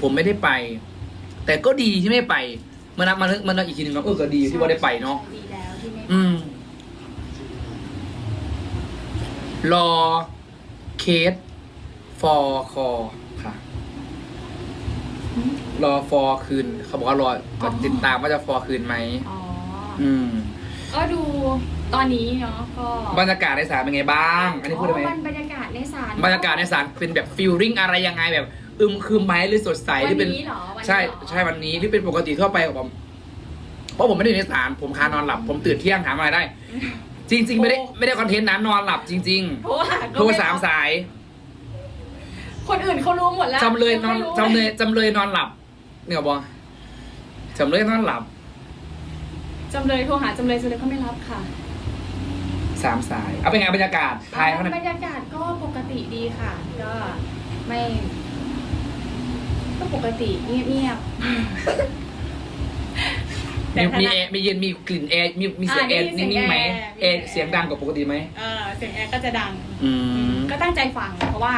ผมไม่ได้ไป แต่ก็ดีที่ไม่ไปมานับมานึกมานึกอีกทีหนึ่งเนาะเออก็ดีที่ว่าได้ไปเนาะดีแล้วที่ไม่อืม รอเคสฟอร์คอค่ะ รอฟอร์คืน เขาบอกว่ารอก็ติดตามว่าจะฟอร์คืนไหมอ๋ออืม ก็ดูตอนนี้เนาะก็บรรยากาศในศาลเป็นไงบ้าง อันนี้พูดได้ไหมอ๋อบรรยากาศในศาลบรรยากาศในศาลเป็นแบบฟิลลิ่งอะไรยังไงแบบ อึมครึมไหมหรือสดใสหรือเป็นวันนี้เหรอวันนี้ใช่เหรอใช่วันนี้ที่เป็นปกติทั่วไปของผมเพราะผมไม่ได้อยู่ในศาลผมคานอนหลับ ผมตื่นเที่ยงถามอะไรได้ จริง ๆ ไม่ได้ไม่ได้คอนเทนต์นะนอนหลับจริง โทรหาๆ ก็โทรไสามสายคนอื่นเขารู้หมดแล้วจำเลยนอนไม่รู้จำเลยจำเลยนอนหลับเนี่ยบอจำเลยนอนหลับจำเลยโทรหาจำเลยจำเลยเขาไม่รับค่ะสามสาย เอาเป็นไงบรรยากาศทายเขาหน่อย บรรยากาศก็ปกติดีค่ะ ก็ไม่ก็ ปกติเงียบๆมีแต่มีถ้าแอร์มีเย็นมีกลิ่นแอร์มีมีเสียงแออ่าร์ได้ยินเสียงนิ่งๆไหมแอร์แอร์เสียงดังกว่าปกติไหมเออเสียงแอร์ก็จะดัง อืม ก็ตั้งใจฟังเพราะว่า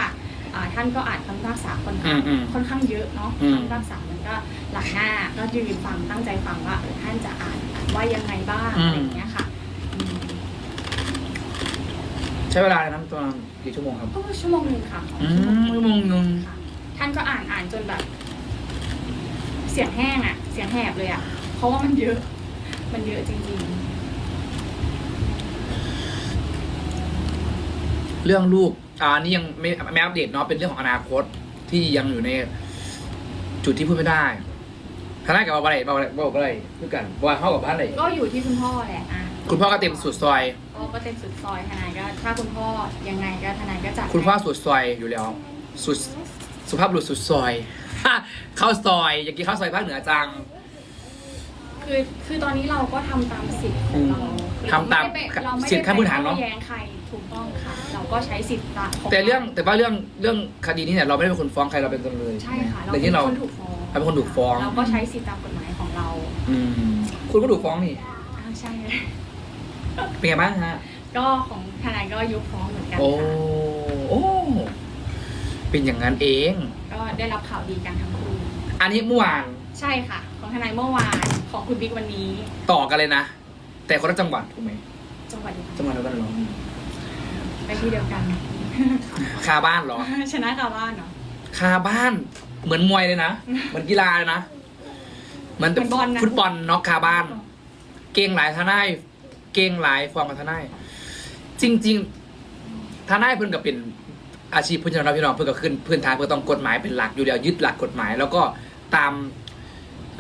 อ่าท่านก็อ่านคำพิพากษาค่อนข้างอืมอืมค่อนข้างเยอะเนาะอืม คำพิพากษามันก็หลังหน้าก็ยืนฟังตั้งใจฟังว่าเออท่านจะอ่านว่ายังไงบ้างอะไรอย่างเงี้ยค่ะอืมใช้เวลาในนั้นประมาณกี่ชั่วโมงครับก็ชั่วโมงหนึ่งค่ะสองอืชั่วโมงมชั่วโมงหนึ่งค่ะท่านก็อ่านอ่านจนแบบ เสียงแห้งอะเสียงแหบเลยอะเพราะว่ามันเยอะ มันเยอะจริงเรื่องลูกอ่านี่ยังไม่ไม่อัปเดตเนาะเป็นเรื่องของอนาคตที่ยังอยู่ในจุดที่พูดไม่ได้ทนายกับอะไรบอกอะไรบอกอะไรด้วยกันว่าเข้ากับบ้านอะไรๆ ก็อยู่ที่คุณพ่อแหละอะคุณพ่อก็เต็มสุดซอยก็ก็เต็มสุดซอยทนายก็ ถ้าคุณพ่อยังไงก็ทนายก็จัดคุณพ่อให้สุดซอยอยู่แล้ว สุด สุภาพบุรุษสุดซอยเข้าซอยอยากกินข้าวซอยภาคเหนือจัง คือคือตอนนี้เราก็ทำตามสิทธิ์ของเราทำตามเรไได้ไปเราไม่สิทธิ์ขั้นพื้นฐานเนอะ ไปโต้แย้งใครถูกต้องค่ะ เราก็ใช้สิทธิ์ตามของแต่เรื่องแต่ว่าเรื่องเรื่องคดีนี้เนี่ยเราไม่ได้เป็นคนฟ้องใครเราเป็นจำเลยใช่ค่ะเราแต่เป็ที่นเรา คนถูกฟ้องเราเป็นคนถูกฟ้อง เราก็ใช้สิทธิ์ตามกฎหมายของเราอืมคุณก็ถูกฟ้องนี่อ่าใช่เป็นไงบ้างฮะ ก็ของทนายก็ยกฟ้องเหมือนกันโอ้ค่ะ โอ้ เป็นอย่างนั้นเอง ก็ได้รับข่าวดีกันทั้งคู่อันนี้เมื่อวานใช่ค่ะ ของทนายเมื่อวานของคุณบิ๊กวันนี้ต่อกันเลยนะ แต่คนละจังหวัดถูกไหมจังหวัดเดียวกันจังหวัดเดียวกันเหรอไปที่เดียวกันคาบ้านเหรอ ชนะคาบ้านเนาะคาบ้านเหมือนมวยเลยนะเหมือนกีฬาเลยนะเหมือนเหมือนบอลนะฟุตบอลน็อกคาบ้าน เก่งหลายทนายเก่งหลายฟอร์มกับทนายจริง ๆทนายเพิ่นก็เป็น อาชีพเพื่อนเราพี่น้องเพิ่นก็ขึ้นพื้นฐานเพื่อต้องกฎหมายเป็นหลักอยู่แล้วยึดหลักกฎหมาย แล้วก็ตาม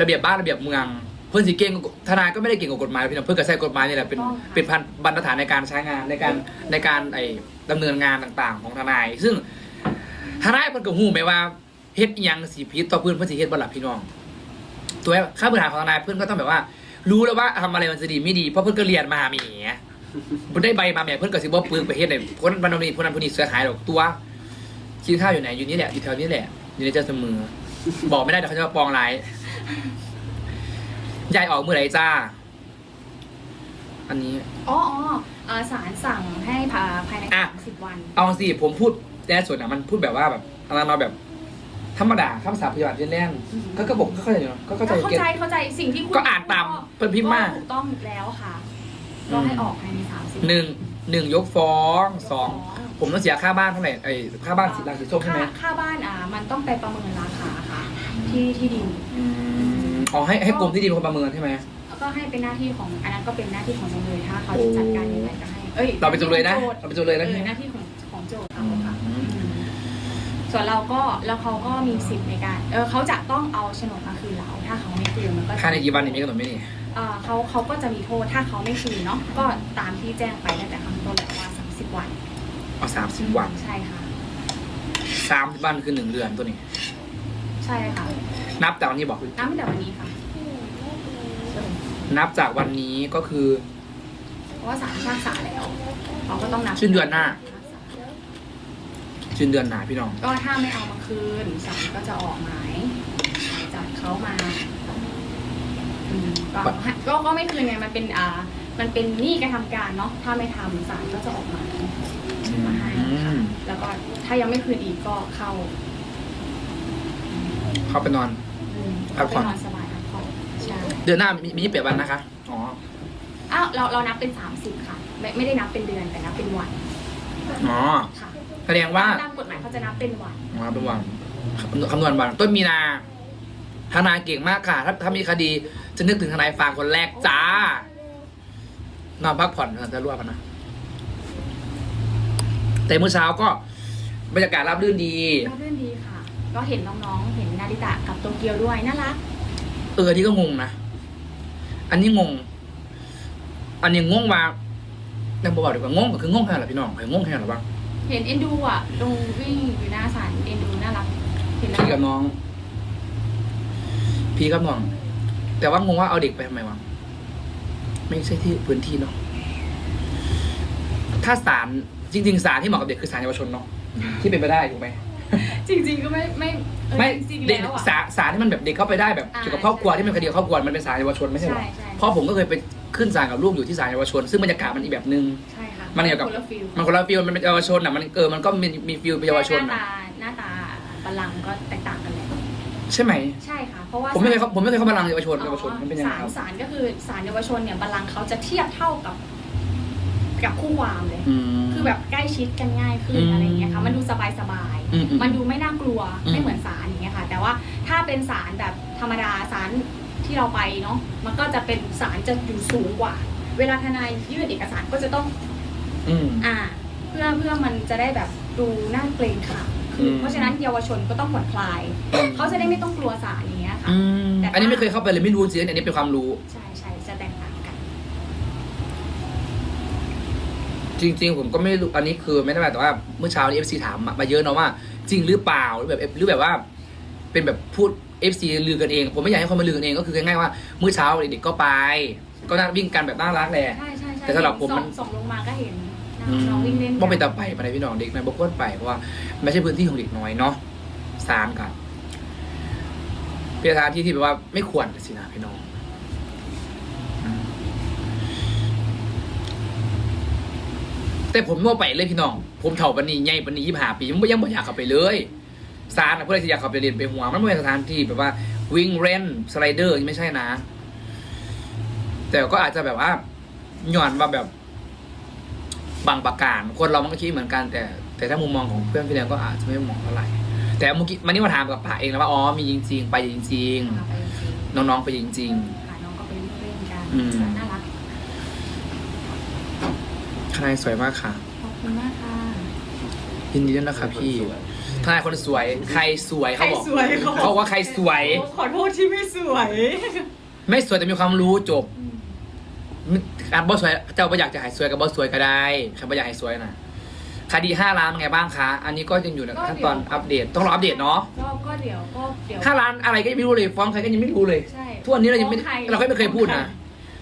ระเบียบบ้านระเบียบเมือง เพื่อนสิเก่งกว่าทนายก็ไม่ได้เก่งกว่ากฎหมายพี่น้องเพื่อนก็ใช้กฎหมายนี่แหละเป็นเป็นพันบรรทัดฐานในการใช้งานในการในการไอ้ดำเนินงานต่างๆ ของทนาย ซึ่งทนายเพิ่นก็ฮู้ไหมว่าเฮ็ดอิหยังสิผิดต่อเพื่อนเพื่อนสิเฮ็ดบ่ล่ะพี่น้อง ตัวข้าพื้นฐานของทนายเพื่อนก็ต้องแบบว่า รู้แล้วว่าทำอะไรมันจะดีไม่ดีเพราะเพื่อนก็เรียนมาแหมเพิ่นได้ใบมาแหมเพื่อนก็สิบ่ปึงไปเฮ็ดเลยคนบันนี้คนนั้นคนนี้เสียหายดอกตัวกินข้าวอยู่ไหนอยู่นี่แหละอยู่แถวนี้แหละอยู่ในเจ้าเสมอบอกไม่ได้เดี๋ยวเขาจะมาปองร้ายยายออกเมื่อไหร่จ้า อันนี้ อ๋ออ๋ออ่าศาลสั่งให้ภาภายในอะ สามสิบวัน เอาสิผมพูดแย่ส่วนอะมันพูดแบบว่าแบบอะไรมาแบบ ธรรมดาคำสาปพยาบาทเล่นแล่นอืม ก็ก็บอกก็เข้าใจอยู่เนอะก็เข้าใจเข้าเก็ต ใจเข้าใจสิ่งที่คุณก็อ่านตามเพิ่นพิมพ์มา ก็ถูกต้องแล้วค่ะ ก็ให้ออกภายในสามสิบหนึ่งหนึ่งยกฟ้องสองผมต้องเสียค่าบ้านเท่าไหร่ไอ้ค่าบ้านสีหลังสีส้มใช่ไหมค่าค่าบ้านอ่ามันต้องไปประเมินราคาค่ะ ที่ที่ดินอืมอ๋อให้ให้กรมที่ดินเป็นคนประเมินใช่ไหม แล้วก็ให้เป็นหน้าที่ของอันนั้นก็เป็นหน้าที่ของจำเลยถ้าเขาจะจัดการยังไงก็ให้เอ้ยเราเป็นจำเลยนะหเราเป็นจำเลยนะเออหน้าที่ของของโจทย์เขาค่ะอืมอืม ส่วนเราก็แล้วเขาก็มีสิทธิ์ในการเออเขาจะต้องเอาโฉนดมาคืนเรา ถ้าเขาไม่คืนมันก็จะภายในกี่วันนี่มีกำหนดไหมนี่เอ่อเขาเขาก็จะมีโทษถ้าเขาไม่คืนเนาะก็ตามที่แจ้งไปตั้งแต่ข้างต้นแหละว่า30วันเอาสามสิบวันใช่ค่ะสามสิบวันคือหนึ่งเดือนตัวนี้ ใช่ค่ะ นับจากวันนี้บอก นับตั้งแต่วันนี้ค่ะนับจากวันนี้ก็คือเพราะว่าศาลพิพากษาแล้วเขาก็ต้องนับ สิ้นเดือนหน้า สิ้นเดือนหนาพี่น้อง ก็ถ้าไม่เอามาคืนศาลก็จะออกหมายหมายจับเขามาอืมก็ก็ก็ไม่คืนไงมันเป็นอ่า มันเป็นหนี้กระทำการเนาะถ้าไม่ทำศาลก็จะออกหมายมาให้อืค่ะมแล้วก็ถ้ายังไม่คืนอีกก็เข้าคเข้าไปนอน อืมพักผ่อน ไปนอนสบายพักผ่อนใช่ เดือนหน้ามีมียี่สิบแปดวันนะคะ อ๋อ อ้าวเราเรานับเป็นสามสิบค่ะ ไม่ไม่ได้นับเป็นเดือนแต่นับเป็นวันอ๋อ ค่ะแส ดงว่าตามกฎหมายเขาจะนับเป็นวันอ๋อเป็นวันคำนวณวันต้นมีนาทนายเก่งมากค่ะ ถ้าถ้ามีคดี จะนึกถึงทนายฟางคนแรกจ้านอนพักผ่อนเถอะจะรวบกันนะ แต่เมื่อเช้าก็บรรยากาศราบรื่นดีราบรื่นดีค่ะ ก็เห็นน้องๆ เห็นนาริตะกับโตเกียวด้วยน่ารัก เออที่ก็งงนะ อันนี้งง อันนี้งงว่ายังบอกดีกว่างงก็คืองงแค่ไหนล่ะพี่น้องใครงงแค่ไหนบ้าง เห็นเอ็นดูอะลงวิ่งอยู่หน้าศาลเอ็นดูน่ารักเห็นแล้วพี่กับน้อง พี่กับน้อง แต่ว่างงว่าเอาเด็กไปทำไมวะไม่ใช่ที่พื้นที่เนาะถ้าศาลจริง ๆศาลที่เหมาะกับเด็กคือศาลเยาวชนเนาะที่เป็นไปได้ถูกไหม จริงๆก็ไม่ไม่เออไม่จริงๆเด็กแล้วอะศาลศาลที่มันแบบเด็กเข้าไปได้แบบอ่าเกี่ยวกับครอบครัวที่เป็นคดีกับครอบครัวมันเป็นศาลเยาวชนไม่ใช่เหรอใช่ใช่ พ่อผมก็เคยไปขึ้นศาลกับลูกอยู่ที่ศาลเยาวชน ซึ่งบรรยากาศมันอีกแบบนึง ใช่ค่ะมันเกี่ยวกับ คนละฟิลมันคนละฟิลมันเป็นเยาวชนอะมันเออมันก็มีมีฟิลเป็นเยาวชนหน้าอะตาหน้าตาบัลลังก์ก็แตกต่างกันเลยใช่ไหมใช่ค่ะ เพราะว่าผมไม่เคยเข้าผมไม่เคยเข้ามาลังเยาวชนอ๋อเยาวชนมันเป็นยังไงศาลครับศาลก็คือศาลเยาวชนเนี่ยบัลลังก์เขาจะเทียบเท่ากับ กับคู่ความเลย อืม คือแบบใกล้ชิดกันง่ายขึ้นอืมอะไรอย่างเงี้ยค่ะมันดูสบายสบายๆอืมอืมมันดูไม่น่ากลัวอืมไม่เหมือนศาลอย่างเงี้ยค่ะ แต่ว่าถ้าเป็นศาลแบบธรรมดาศาลที่เราไปเนาะมันก็จะเป็นศาลจะอยู่สูงกว่า เวลาทนายยื่นเอกสารก็จะต้องอืมอ่า เพื่อเพื่อมันจะได้แบบดูน่าเกรงขามคืออมเพราะฉะนั้นเยาวชนก็ต้องผ่อนคลาย เขาจะได้ไม่ต้องกลัวศาลอย่างเงี้ยค่ะอืมแต่อันนี้ไม่เคยเข้าไปเลยไม่รู้จริงๆอันนี้เป็นความรู้ใช่ใช่จะแตกต่างกัน จริง ๆ ผมก็ไม่รู้อันนี้คือไม่ได้หมายแต่ว่าเมื่อเช้านี้เอฟซีถามมามาเยอะเนาะว่า จริงหรือเปล่าหรือแบบหรือแบบว่า เป็นแบบพูดเอฟซีลือกันเอง ผมไม่อยากให้คนมาลือกันเองก็คือง่ายๆว่าเมื่อเช้าเด็กๆก็ไป ก็นั่งวิ่งกันแบบน่ารักแหละ ใช่ใช่ใช่แต่สำหรับผมส่มังนส่งลงมาก็เห็นน้องวิ่งเล่นว่าเป็นตาไปไปพี่น้องเด็กในบกวนไปเพราะว่าไม่ใช่พื้นที่ของเด็กน้อยเนาะสารกันเป็นสถานที่ที่แบบว่าไม่ควรสินะพี่น้องอืม แต่ผมว่าไปเลยพี่น้อง ผมเถ่าปันนี้ใหญ่ปันนี้ยี่ห้าปีผมยังไม่อยากเข้าไปเลยสารนะเพื่อที่อยากเข้าไปเรียนไปหัวมันไม่เป็นสถานที่แบบว่าวิ่งเล่นสไลเดอร์ไม่ใช่นะ แต่ก็อาจจะแบบว่าหย่อนว่าแบบบางประการคนเรามันก็คิดเหมือนกัน แต่แต่ถ้ามุมมองของเพื่อนพี่แดงก็อาจจะไม่มองเท่าไหร่แต่เมื่อกี้มันนี่มาถามกับป่าเองนะว่าอ๋อมีจริง ๆ ไปจริงค่ะไปจริงๆน้องๆไปจริงๆค่ะน้องก็ไปวิ่งเล่นกันอืมน่ารักๆ ทนายสวยมากค่ะ ขอบคุณมากค่ะ ยินดีด้วยนะคะพี่ ทนายคนสวย ใครสวยเขาบอกใครสวยเขาบอก เขาบอกว่าใครสวย ขอโทษที่ไม่สวย ไม่สวยแต่มีความรู้จบการบอสสวยเจ้าก็อยากจะหายสวยกับบอสสวยก็ได้ใครบ่อยากให้สวยนะคดีห้าล้านเป็นไงบ้างคะอันนี้ก็ยังอยู่ในขั้นตอนอัปเดต ต้องรออัปเดตเนาะก็ก็เดี๋ยวก็เดี๋ยวห้าล้านอะไรก็ยังไม่รู้เลยฟ้องใครก็ยังไม่รู้เลยใช่ทุกวันนี้เรายังไม่ฟ้อใคเราก็ไม่เคยพูดนะ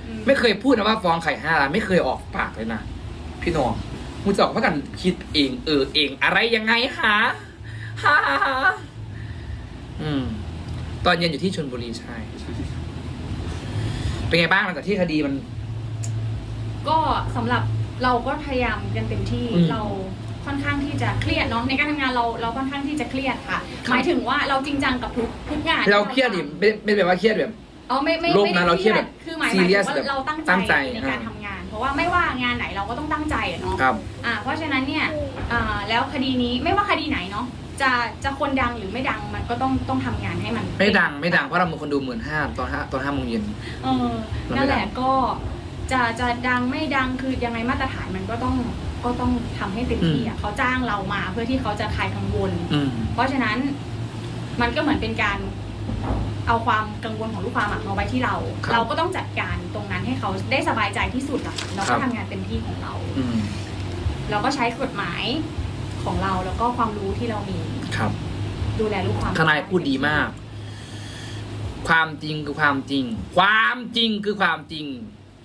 อืม ไม่เคยพูดนะว่าฟ้องไข่ห้าล้านไม่เคยออกปากเลยนะ พี่น้องมึงจะออกมากันคิดเอง เออเอง อะไรยังไงหาฮ่าฮ่าฮ่าอืม ตอนเย็นอยู่ที่ชนบุรีใช่เป็นไงบ้างหลังจากที่คดีมัน ก็สำหรับเราก็พยายามกันเต็มที่อืมเราค่อนข้างที่จะเครียดเนาะในการทำงานเราเราค่อนข้างที่จะเครียดค่ะหมายถึงว่าเราจริงจังกับทุกทุกงานที่เราเครียดดิไม่ไม่แบบว่าเครียดแบบ อ๋อไม่ไม่โลกไม่นะได้เราเครียดแบบคือหมายหมายถึง serious ว่าแบบเราตั้งตั้งใจใจในการอ่า ทำงานเพ ราะว่าไม่ว่างานไหนเราก็ต้องตั้งใจอะเนาะครับ อ่าเพราะฉะนั้นเนี่ยอ่าแล้วคดีนี้ไม่ว่าคดีไหนเนาะจะจะคนดังหรือไม่ดังมันก็ต้องต้องทำงานให้มันไม่ดังไม่ดังเพราะเรามีคนดูหมื่นห้าตอนห้าตอนห้าโมงเย็น เออเราไม่นั่นแหดัละงก็จะจะดังไม่ดังคือยังไงมาตรฐานมันก็ต้องก็ต้องทำให้เต็มที่อะเขาจ้างเรามาเพื่อที่เขาจะคลายกังวล อืม เพราะฉะนั้นมันก็เหมือนเป็นการ เอาความกังวลของลูกความอะมาไว้ที่เรา ครับเราก็ต้องจัดการตรงนั้นให้เขาได้สบายใจที่สุดอะค่ะเราครัก็บ ทำงานเต็มที่ของเรา อืมเราก็ใช้กฎหมายของเราแล้วก็ความรู้ที่เรามีครับดูแลลูกความทนายพูดดีมาก ความจริงคือความจริง ความจริงคือความจริง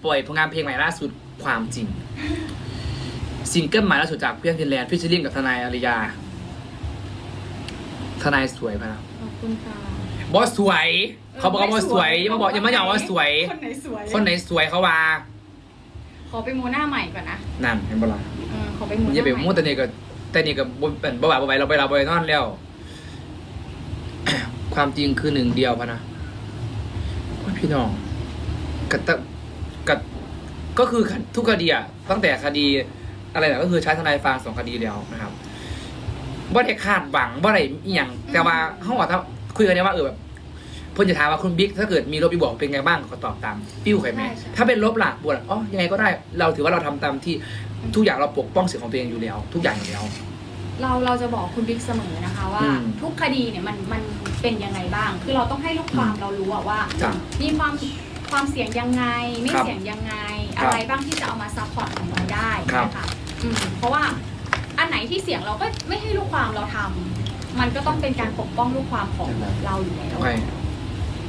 ปล่อยผลงานเพลงใหม่ล่าสุดความจริงซิงเกิลใหม่ล่าสุดจากเพื่อนฟินแลนด์ฟิชเชอริงกับทนายอาริยา ทนายสวยปะนะ ขอบคุณค่ะ บอสสวย เขาบอกว่าบอสสวยอยังมาบอกอยังมาอยากว่าสวย คนไหนสวย คนไหนสวยเขาว่าขอไปโมหน้าใหม่ก่อนนะนั่นเห็นปะล่ะเออขอไปโมหอย่าน้าไปใหม่มั่วแต่เนี่ยก็แต่เนี่ยก็บ่เป็นบ่บ่าวบ่ไปเราไปเราไปนอนแล้วปความจริงคือหนึ่งเดียวพะนะโอ้ยพี่น้องกตะกัก็คือทุกคดีอะตั้งแต่คดีอะไรแบบก็คือใช้ทนายฟางสองคดีแล้วนะครับว่าได้คาดหวังว่าอะไรอีหยังแต่ว่าเขาบอกถ้าคุยกันเนี่ยว่าเออแบบ เพื่อนจะถามว่าคุณบิ๊กถ้าเกิดมีลบอีบวกเป็นไงบ้างก็ตอบตามปิ้วไข่ไหมใช่ใช่ ถ้าเป็นลบหลักบวกอ๋อยังไงก็ได้เราถือว่าเราทำตามที่ทุกอย่างเราปกป้องสิทธิของตัวเองอยู่แล้ว ทุกอย่างอยู่แล้ว เราเราจะบอกคุณบิ๊กเสมอนะคะว่า อืมทุกคดีเนี่ยมันมันเป็นยังไงบ้าง คือเราต้องให้ลูกความเรารู้อะว่า จ้ะมีความความเสี่ยงยังไง ไม่ครับเสี่ยงยังไง ครับอะไรบ้างที่จะเอามาซัพพอร์ตของเราได้ครับ นะคะอืมเพราะว่าอันไหนที่เสี่ยงเราก็ไม่ให้ลูกความเราทำมันก็ต้องเป็นการปกป้องลูกความของเราอยู่แล้ว โอเค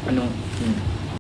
มันนงอืม